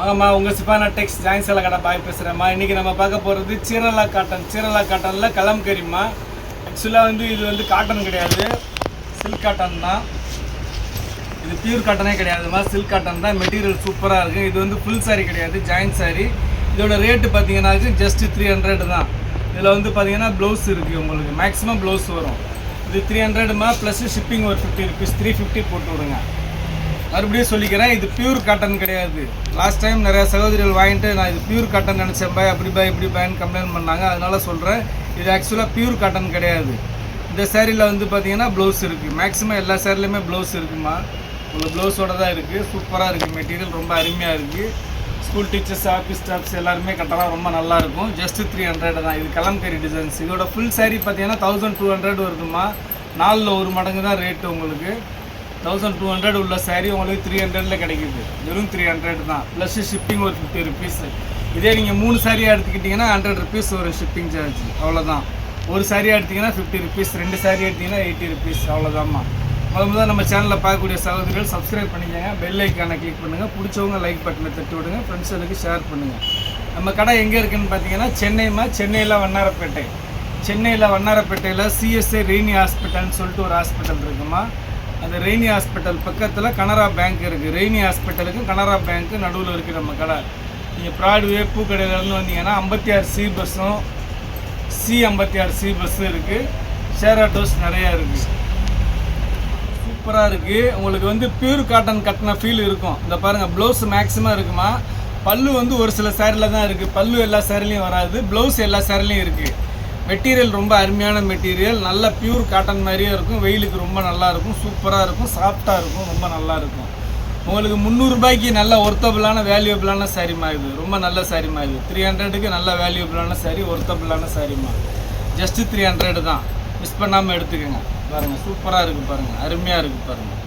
வாங்கம்மா உங்கள் சிப்பானா டெக்ஸ் ஜாயின் சேலை கடை பாய் பேசுகிறேம்மா இன்றைக்கி நம்ம பார்க்க போகிறது சீரலா காட்டன் சீரலா காட்டனில் கலம்கரிம்மா ஆக்சுவலாக வந்து இது வந்து காட்டன் கிடையாது. சில்க் காட்டன் தான். இது பியூர் காட்டனே கிடையாதுமா சில்க் காட்டன் தான். மெட்டீரியல் சூப்பராக இருக்குது இது வந்து ஃபுல் saree கிடையாது ஜாயின் saree. இதோட ரேட்டு பார்த்தீங்கன்னா ஜஸ்ட் த்ரீ ஹண்ட்ரட் தான். இதில் வந்து பார்த்தீங்கன்னா ப்ளவுஸ் இருக்குது உங்களுக்கு. மேக்ஸிமம் ப்ளவுஸ் வரும். இது த்ரீ ஹண்ட்ரடுமா ப்ளஸ் ஷிப்பிங் ஒரு ஃபிஃப்டி ருபீஸ் த்ரீ ஃபிஃப்டி போட்டு விடுங்க. மறுபடியும் சொல்லிக்கிறேன் இது பியூர் காட்டன் கிடையாது. லாஸ்ட் டைம் நிறைய சகோதரிகள் வாங்கிட்டு நான் இது பியூர் காட்டன் நினச்சேன் பாய் அப்படி பாய் இப்படி பாய்னு கம்ப்ளைண்ட் பண்ணாங்க. அதனால சொல்கிறேன் இது ஆக்சுவலாக பியூர் காட்டன் கிடையாது. இந்த சேரீயில் வந்து பார்த்தீங்கன்னா ப்ளவுஸ் இருக்குது மேக்ஸிமம் எல்லா சேரீலையுமே ப்ளவுஸ் இருக்குமா? உங்களுக்கு ப்ளவுஸோட தான் இருக்குது சூப்பராக இருக்குது மெட்டீரியல் ரொம்ப அருமையாக இருக்குது ஸ்கூல் டீச்சர்ஸ் ஆஃபீஸ் ஸ்டாஃப்ஸ் எல்லாருமே கட்டலாம் ரொம்ப நல்லாயிருக்கும் ஜஸ்ட்டு ஜஸ்ட் த்ரீ ஹண்ட்ரட் தான். இது கலம்கரி டிசைன்ஸ் இதோட ஃபுல் saree பார்த்தீங்கன்னா தௌசண்ட் டூ ஹண்ட்ரட் வருதுமா நாலில் ஒரு மடங்கு தான் ரேட்டு உங்களுக்கு. தௌசண்ட் டூ ஹண்ட்ரட் உள்ள சாரீ உங்களுக்கு த்ரீ ஹண்ட்ரடில் கிடைக்குது. வெறும் த்ரீ ஹண்ட்ரட் தான். ப்ளஸ் ஷிப்பிங் ஒரு ஃபிஃப்டி ருபீஸ் இதே நீங்கள் மூணு சாரியாக எடுத்துக்கிட்டிங்கன்னா ஹண்ட்ரட் ருபீஸ் ஒரு ஷிப்பிங் சார்ஜ் அவ்வளோதான் ஒரு சாரியாக எடுத்தீங்கன்னா ஃபிஃப்டி ருபீஸ் ரெண்டு சாரி எடுத்தீங்கன்னா எயிட்டி ருபீஸ் அவ்வளோதாம்மா முதல் முதல் நம்ம சேனலில் பார்க்கக்கூடிய சகோதரிகள் சப்ஸ்கிரைப் பண்ணிக்கங்க. பெல் ஐக்கானை கிளிக் பண்ணுங்கள் பிடிச்சவங்க லைக் பட்டனை தட்டி விடுங்க. ஃப்ரெண்ட்ஸுக்கு ஷேர் பண்ணுங்கள் நம்ம கடை எங்கே இருக்குதுன்னு பார்த்தீங்கன்னா சென்னைமா சென்னையில் வண்ணாரப்பேட்டை. சென்னையில் வண்ணாரப்பேட்டையில் சிஎஸ்ஐ ரெய்னி ஹாஸ்பிட்டல்னு சொல்லிட்டு ஒரு ஹாஸ்பிட்டல் இருக்குமா? அந்த ரெய்னி ஹாஸ்பிட்டல் பக்கத்தில் கனரா பேங்க் இருக்குது ரெய்னி ஹாஸ்பிட்டலுக்கும் கனரா பேங்க்கு நடுவில் இருக்குது நம்ம கடை. நீங்கள் ப்ராட்வே பூக்கடையிலேருந்து வந்தீங்கன்னா ஐம்பத்தி ஆறு சி பஸ்ஸும் சி ஐம்பத்தி ஆறு சி பஸ்ஸும் இருக்குது ஷேர் ஆட்டோஸ் நிறையா இருக்குது சூப்பராக இருக்குது உங்களுக்கு வந்து பியூர் காட்டன் கட்டின ஃபீல் இருக்கும். இந்த பாருங்கள் ப்ளவுஸ் மேக்ஸிமம் இருக்குமா? பல்லு வந்து ஒரு சில சேரில் தான் இருக்குது பல்லு எல்லா சேரிலையும் வராது. ப்ளவுஸ் எல்லா சேரிலையும் இருக்குது மெட்டீரியல் ரொம்ப அருமையான மெட்டீரியல். நல்ல பியூர் காட்டன் மாதிரியே இருக்கும். வெயிலுக்கு ரொம்ப நல்லா இருக்கும். சூப்பராக இருக்கும். சாஃப்டாக இருக்கும். ரொம்ப நல்லா இருக்கும். உங்களுக்கு முந்நூறுபாய்க்கு நல்ல ஒர்த்தபிளான வேல்யூபிளான சாரிமா இது. ரொம்ப நல்ல சாரிமா இது. த்ரீ ஹண்ட்ரடுக்கு நல்ல வேல்யூபிளான சாரி ஒர்த்தபிளான சாரிமா ஜஸ்ட்டு த்ரீ ஹண்ட்ரடு தான். மிஸ் பண்ணாமல் எடுத்துக்கோங்க. பாருங்கள் சூப்பராக இருக்குது பாருங்கள் அருமையாக இருக்குது பாருங்கள்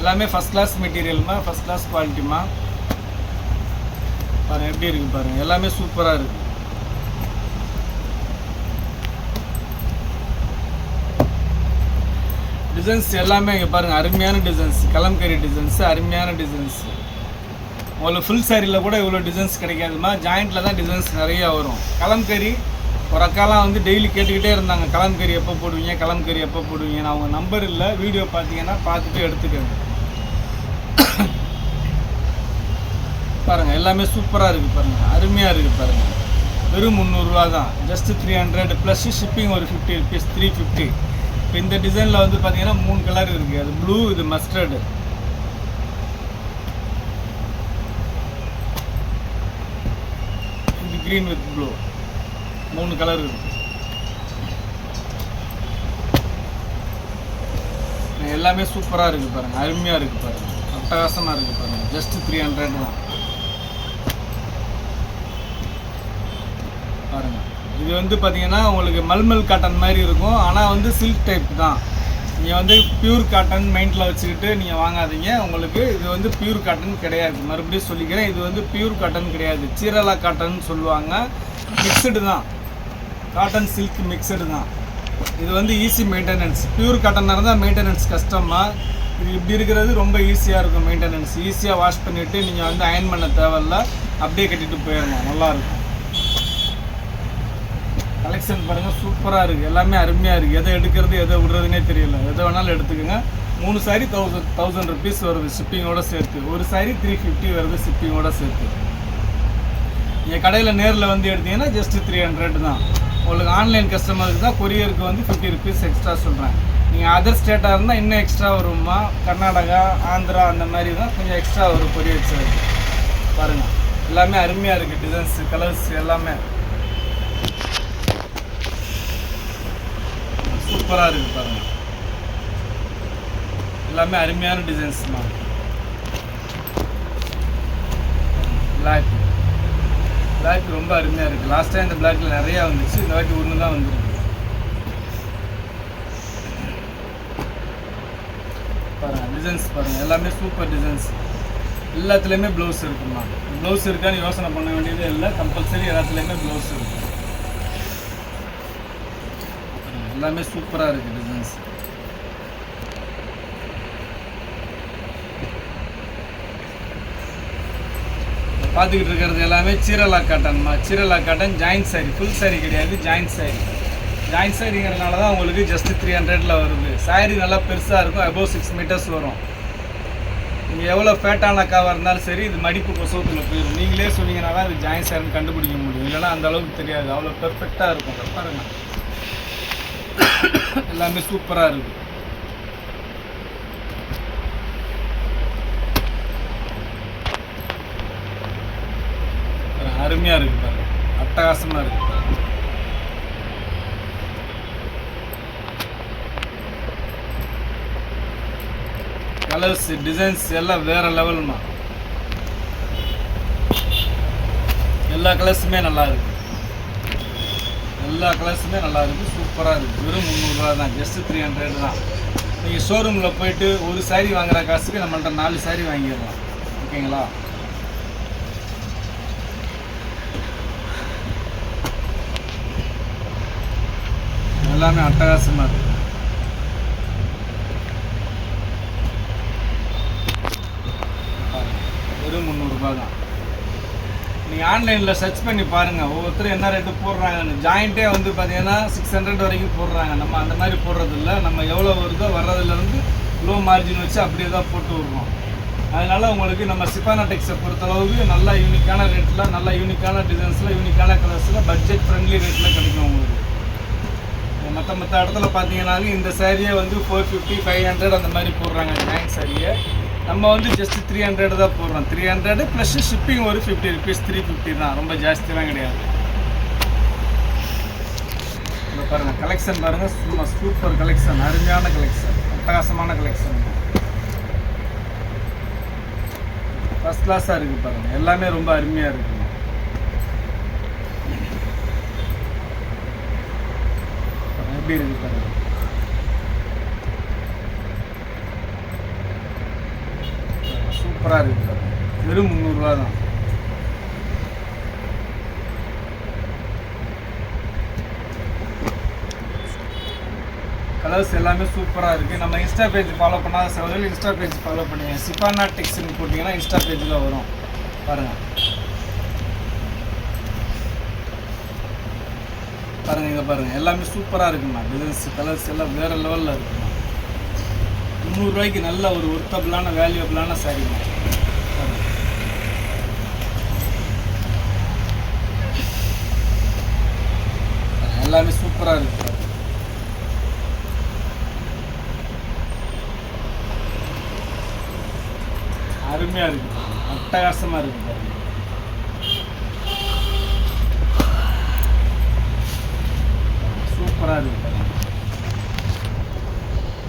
எல்லாமே ஃபஸ்ட் கிளாஸ் மெட்டீரியல்மா ஃபஸ்ட் கிளாஸ் குவாலிட்டிமா பாருங்கள் எப்படி இருக்குது பாருங்கள் எல்லாமே சூப்பராக இருக்குது டிசைன்ஸ் எல்லாமே இங்கே பாருங்கள் அருமையான டிசைன்ஸ் கலம்கரி டிசைன்ஸ் அருமையான டிசைன்ஸ் உங்களுக்கு ஃபுல் சாரியில் கூட இவ்வளோ டிசைன்ஸ் கிடைக்காதுமா ஜாயிண்ட்டில் தான் டிசைன்ஸ் நிறையா வரும். கலம்கரி ஒரு அக்காலாம் வந்து டெய்லி கேட்டுக்கிட்டே இருந்தாங்க. கலம்கறி எப்போ போடுவீங்க? கலம்கறி எப்போ போடுவீங்க நான் அவங்க நம்பர் இல்லை. வீடியோ பார்த்தீங்கன்னா பார்த்துட்டு எடுத்துக்கோங்க. பாருங்கள் எல்லாமே சூப்பராக இருக்குது பாருங்கள் அருமையாக இருக்குது பாருங்கள் வெறும் முந்நூறுரூவா தான். Just three hundred plus shipping ஒரு ஃபிஃப்டி ருபீஸ் த்ரீ ஃபிஃப்டி இப்போ இந்த டிசைனில் வந்து பார்த்தீங்கன்னா மூணு கலர் இருக்குது அது ப்ளூ இது மஸ்டர்டு இது க்ரீன் வித் ப்ளூ மூணு கலர் இருக்குது எல்லாமே சூப்பராக இருக்குது பாருங்கள் அருமையாக இருக்குது பாருங்கள் அட்டகாசமாக இருக்குது பாருங்கள் ஜஸ்ட் த்ரீ ஹண்ட்ரட் தான். பாருங்கள் இது வந்து பார்த்திங்கன்னா உங்களுக்கு மல்மல் காட்டன் மாதிரி இருக்கும். ஆனால் வந்து சில்க் டைப் தான். நீங்கள் வந்து பியூர் காட்டன் மைண்டில் வச்சுக்கிட்டு நீங்கள் வாங்காதீங்க. உங்களுக்கு இது வந்து பியூர் காட்டன் கிடையாது. மறுபடியும் சொல்லிக்கிறேன். இது வந்து பியூர் காட்டன் கிடையாது. சீரலா காட்டன் சொல்லுவாங்க. மிக்சடு தான். காட்டன் சில்க் மிக்சடு தான். இது வந்து ஈஸி மெயின்டெனன்ஸ் பியூர் காட்டனாக இருந்தால் மெயின்டெனன்ஸ் கஷ்டமா இது இப்படி இருக்கிறது ரொம்ப ஈஸியாக இருக்கும் மெயின்டெனன்ஸ் ஈஸியாக வாஷ் பண்ணிவிட்டு நீங்கள் வந்து அயன் பண்ண தேவையில்ல. அப்படியே கட்டிட்டு போயிடலாம் நல்லாயிருக்கும் கலெக்ஷன் பாருங்கள் சூப்பராக இருக்குது எல்லாமே அருமையாக இருக்குது எதை எடுக்கிறது எதை விடுறதுனே தெரியல. எதை வேணாலும் எடுத்துக்கோங்க. மூணு சாரி தௌசண்ட் தௌசண்ட் ருபீஸ் வருது ஷிப்பிங்கோட சேர்த்து. ஒரு சாரி த்ரீ ஃபிஃப்டி வருது ஷிப்பிங்கோட சேர்த்து. நீங்கள் கடையில் நேரில் வந்து எடுத்தீங்கன்னா ஜஸ்ட்டு த்ரீ ஹண்ட்ரட் தான். உங்களுக்கு ஆன்லைன் கஸ்டமருக்கு தான் கொரியருக்கு வந்து ஃபிஃப்டி ருபீஸ் எக்ஸ்ட்ரா சொல்கிறேன் நீங்கள் அதர் ஸ்டேட்டாக இருந்தால் இன்னும் எக்ஸ்ட்ரா வருமா கர்நாடகா ஆந்திரா அந்த மாதிரி தான் கொஞ்சம் எக்ஸ்ட்ரா வரும் கொரியர் சார்ஜ் பாருங்கள் எல்லாமே அருமையாக இருக்குது டிசைன்ஸு கலர்ஸ் எல்லாமே. சூப்பராக இருக்குது பாருங்கள் எல்லாமே அருமையான டிசைன்ஸ் தான் பிளாக் பிளாக் ரொம்ப அருமையாக இருக்குது லாஸ்ட் டைம் இந்த பிளாக்கில் நிறையா வந்துச்சு. இந்த வாட்டி ஒன்று தான் வந்துருக்கு. பாருங்கள் டிசைன்ஸ் பாருங்கள் எல்லாமே சூப்பர் டிசைன்ஸ் எல்லாத்துலேயுமே ப்ளவுஸ் இருக்குமா? ப்ளவுஸ் இருக்கான்னு யோசனை பண்ண வேண்டியதே இல்லை. கம்பல்சரி எல்லாத்துலேயுமே ப்ளவுஸ் இருக்கும் எல்லாமே சூப்பராக இருக்குது டிசைன்ஸ் பார்த்துக்கிட்டு இருக்கிறது எல்லாமே Chirala காட்டன்மா Chirala cotton joint sari full sari கிடையாது ஜாயின்ட் சாரி ஜாயின்ட் சாரிங்கிறதுனால தான் உங்களுக்கு ஜஸ்ட் த்ரீ ஹண்ட்ரடில் வருது. சாரி நல்லா பெருசாக இருக்கும் அபோவ் சிக்ஸ் மீட்டர்ஸ் வரும். நீங்கள் எவ்வளோ ஃபேட்டான அக்காவாக இருந்தாலும் சரி இது மடிப்பு கொசவத்தில் போயிடும். நீங்களே சொன்னீங்கன்னா தான் இது ஜாயின் சாரின்னு கண்டுபிடிக்க முடியும். இல்லைன்னா அந்த அளவுக்கு தெரியாது. அவ்வளோ பெர்ஃபெக்டாக இருக்கும். பாருங்கள் எல்லாமே சூப்பராக இருக்குது அருமையாக இருக்குது பாருங்க. அட்டகாசமாக இருக்குது கலர்ஸ் டிசைன்ஸ் எல்லாம் வேற லெவல்மா எல்லா கலர்ஸுமே நல்லா இருக்கு. எல்லா கலர்ஸுமே நல்லா இருக்குது சூப்பராக இருக்குது வெறும் முந்நூறுரூவா தான். ஜஸ்ட்டு த்ரீ ஹண்ட்ரட் தான். நீங்கள் ஷோரூமில் போயிட்டு ஒரு சாரீ வாங்குற காசுக்கு நம்மள்ட்ட நாலு சாரீ வாங்கிடலாம். ஓகேங்களா எல்லாமே அட்டகாசமாக இருக்குது வெறும் முந்நூறுரூபா தான். நீங்கள் ஆன்லைனில் சர்ச் பண்ணி பாருங்கள் ஒவ்வொருத்தரும் என்ன ரேட்டு போடுறாங்கன்னு. ஜாயிண்ட்டே வந்து பார்த்தீங்கன்னா சிக்ஸ் ஹண்ட்ரட் வரைக்கும் போடுறாங்க. நம்ம அந்த மாதிரி போடுறதில்ல. நம்ம எவ்வளோ வருதோ வர்றதுலேருந்து லோ மார்ஜின் வச்சு அப்படியே தான் போட்டு விடுறோம். அதனால் உங்களுக்கு நம்ம சிப்பானா டெக்ஸை பொறுத்தளவுக்கு நல்ல யூனிக்கான ரேட்டில் நல்ல யூனிக்கான டிசைன்ஸில் யூனிக்கான கலர்ஸில் பட்ஜெட் ஃப்ரெண்ட்லி ரேட்டில் கிடைக்கும் உங்களுக்கு. மற்ற மற்ற இடத்துல பார்த்தீங்கன்னாலும் இந்த சேரீயை வந்து ஃபோர் ஃபிஃப்டி ஃபைவ் ஹண்ட்ரட் அந்த மாதிரி போடுறாங்க. ஜாயின் சாரியை நம்ம வந்து ஜஸ்ட் த்ரீ ஹண்ட்ரட் தான் போடுறோம். த்ரீ ஹண்ட்ரடு ப்ளஸ் ஷிப்பிங் ஒரு ஃபிஃப்டி ருபீஸ் த்ரீ ஃபிஃப்டி தான். ரொம்ப ஜாஸ்தியெலாம் கிடையாது. இப்போ பாருங்கள் கலெக்ஷன் பாருங்கள் சும்மா சூப்பர் கலெக்ஷன் அருமையான கலெக்ஷன் அட்டகாசமான கலெக்ஷன் ஃபஸ்ட் கிளாஸாக இருக்குது பாருங்கள் எல்லாமே ரொம்ப அருமையாக இருக்குங்க எப்படி இருக்குது பாருங்க? சூப்பராக இருக்குது வெறும் முந்நூறுரூவா தான். கலர்ஸ் எல்லாமே சூப்பராக இருக்குது நம்ம இன்ஸ்டா பேஜ் ஃபாலோ பண்ணாத சகோதரர்கள் இன்ஸ்டா பேஜ் ஃபாலோ பண்ணுங்க. சிபானா டெக்ஸ்ட்னு போட்டிங்கன்னா இன்ஸ்டா பேஜில் வரும். பாருங்கள் பாருங்கள் இங்கே பாருங்கள் எல்லாமே சூப்பராக இருக்குண்ணா டிசைன்ஸ் கலர்ஸ் எல்லாம் வேறு லெவலில் இருக்குண்ணா முந்நூறுரூவாய்க்கு நல்ல ஒரு ஒர்த்தபிளான வேல்யூபிளான சாரிங்கண்ணா எல்லாமே சூப்பராக இருக்கு பாருங்க. அருமையாக இருக்கு பாருங்க. அட்டகாசமாக இருக்கு பாருங்க சூப்பராக இருக்கு பாருங்க.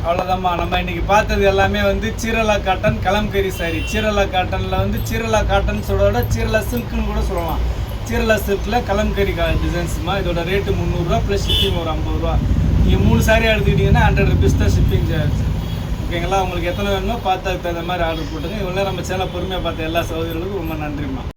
அவ்வளோதாம்மா நம்ம இன்னைக்கு பார்த்தது எல்லாமே வந்து சீரலா காட்டன் கலம்கரி சாரி சீரலா காட்டனில் வந்து சீரலா காட்டன் சொல்கிறத சீரலா சில்க்குன்னு கூட சொல்லலாம் சீரலா சில்கில் கலம்கரி கா டிசைன்ஸுமா இதோட ரேட்டு முந்நூறுரூவா ப்ளஸ் ஷிப்பிங் ஒரு ஐம்பது ரூபா நீங்கள் மூணு சாரி எடுத்துக்கிட்டிங்கன்னா ஹண்ட்ரட் ருபீஸ் தான் ஷிப்பிங் சார்ஜ் ஓகேங்களா? உங்களுக்கு எத்தனை வேணுமோ பார்த்து அதுக்கு தகுந்த மாதிரி ஆர்டர் போட்டுங்க. இவ்வளோ நம்ம சேனல் பொறுமையாக பார்த்த எல்லா சகோதரிகளுக்கும் ரொம்ப நன்றிம்மா.